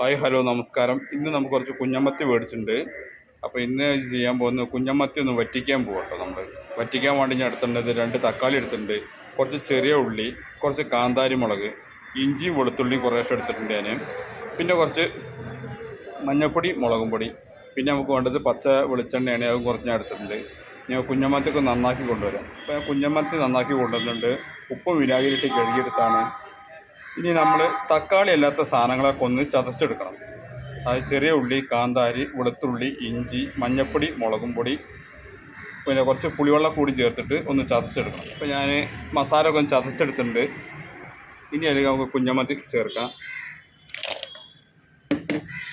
Hi hello നമസ്കാരം. ഇന്ന് നമുക്ക് കുറച്ച് കുഞ്ഞമ്മത്തി മേടിച്ചിട്ടുണ്ട്. അപ്പോൾ ഇന്ന് ചെയ്യാൻ പോകുന്നത് കുഞ്ഞമ്മത്തി ഒന്ന് വറ്റിക്കാൻ പോകട്ടോ നമ്മൾ വറ്റിക്കാൻ വേണ്ടി ഞാൻ എടുത്തിട്ടുണ്ട് രണ്ട് തക്കാളി എടുത്തിട്ടുണ്ട്. കുറച്ച് ചെറിയ ഉള്ളി കുറച്ച് കാന്താരി മുളക് ഇഞ്ചിയും വെളുത്തുള്ളിയും കുറേശ്ശെ എടുത്തിട്ടുണ്ട് ഞാൻ പിന്നെ കുറച്ച് മഞ്ഞൾപ്പൊടി മുളകും പൊടി. പിന്നെ നമുക്ക് വേണ്ടത് പച്ച വെളിച്ചെണ്ണയാണ് അതും കുറച്ച് ഞാൻ എടുത്തിട്ടുണ്ട്. ഞാൻ കുഞ്ഞമ്മത്തിക്ക് നന്നാക്കി കൊണ്ടുവരാം. അപ്പോൾ ഞാൻ കുഞ്ഞമ്മത്തി നന്നാക്കി കൊണ്ടുവരുന്നുണ്ട് ഉപ്പും വിനാഗിരിട്ട് കഴുകിയെടുത്താണ്. ഇനി നമ്മൾ തക്കാളി അല്ലാത്ത സാധനങ്ങളൊക്കെ ഒന്ന് ചതച്ചെടുക്കണം. അത് ചെറിയ ഉള്ളി കാന്താരി വെളുത്തുള്ളി ഇഞ്ചി മഞ്ഞൾപ്പൊടി മുളകും പൊടി പിന്നെ കുറച്ച് പുളിവെള്ളം കൂടി ചേർത്തിട്ട് ഒന്ന് ചതച്ചെടുക്കണം. അപ്പോൾ ഞാൻ മസാല ഒക്കെ ഒന്ന് ചതച്ചെടുത്തിട്ടുണ്ട്. ഇനി അല്ലെങ്കിൽ നമുക്ക് കുഞ്ഞമത്തി ചേർക്കാം.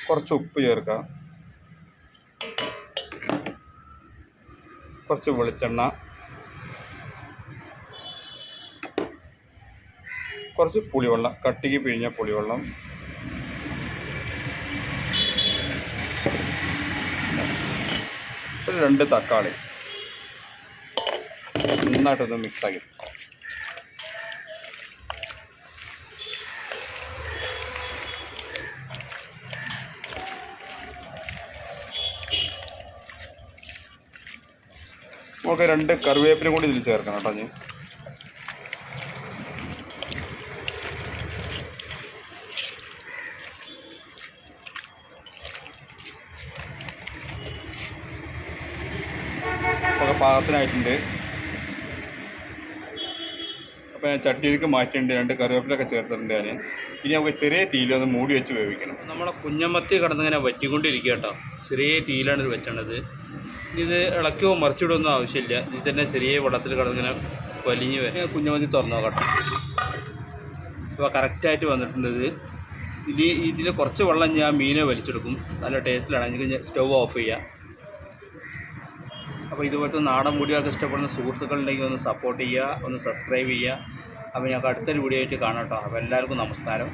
കുറച്ച് ഉപ്പ് ചേർക്കാം. കുറച്ച് വെളിച്ചെണ്ണ. കുറച്ച് പുളിവെള്ളം കട്ടിക്ക് പിഴിഞ്ഞ പുളിവെള്ളം. ഒരു രണ്ട് തക്കാളി. നന്നായിട്ടൊന്ന് മിക്സാക്കി നമുക്ക് രണ്ട് കറിവേപ്പിനും കൂടി ഇതിൽ ചേർക്കണം കേട്ടോ ഞാൻ പാകത്തിനായിട്ടുണ്ട്. അപ്പോൾ ഞാൻ ചട്ടിയിലേക്ക് മാറ്റിയിട്ടുണ്ട് രണ്ട് കറിവേപ്പിലൊക്കെ ചേർത്തിട്ടുണ്ട് ഞാൻ ഇനി നമുക്ക് ചെറിയ തീയിൽ ഒന്ന് മൂടി വെച്ച് വേവിക്കണം. നമ്മളെ കുഞ്ഞമ്മത്തി കിടന്നിങ്ങനെ വറ്റിക്കൊണ്ടിരിക്കുക കേട്ടോ. ചെറിയ തീയിലാണ് ഇത് വെച്ചണത്. ഇത് ഇളക്കോ മറിച്ചിടൊന്നും ആവശ്യമില്ല. ഇത് തന്നെ ചെറിയ വെള്ളത്തിൽ കിടന്നിങ്ങനെ വലിഞ്ഞ് വരും. കുഞ്ഞമ്മത്തി തുറന്നു നോക്കട്ടെ ഇപ്പോൾ കറക്റ്റായിട്ട് വന്നിട്ടുണ്ട് ഇത്. ഇതിൽ ഇതിൽ കുറച്ച് വെള്ളം ഞാൻ മീനെ വലിച്ചെടുക്കും. നല്ല ടേസ്റ്റിലാണ്. എനിക്ക് സ്റ്റവ് ഓഫ് ചെയ്യാം. അപ്പോൾ ഇതുപോലത്തെ നാടൻ വീഡിയോയൊക്കെ ഇഷ്ടപ്പെടുന്ന സുഹൃത്തുക്കളുണ്ടെങ്കിൽ ഒന്ന് സപ്പോർട്ട് ചെയ്യുക ഒന്ന് സബ്സ്ക്രൈബ് ചെയ്യുക. അപ്പോൾ ഞങ്ങൾക്ക് അടുത്തൊരു വീഡിയോ ആയിട്ട് കാണാം കേട്ടോ. അപ്പോൾ എല്ലാവർക്കും നമസ്കാരം.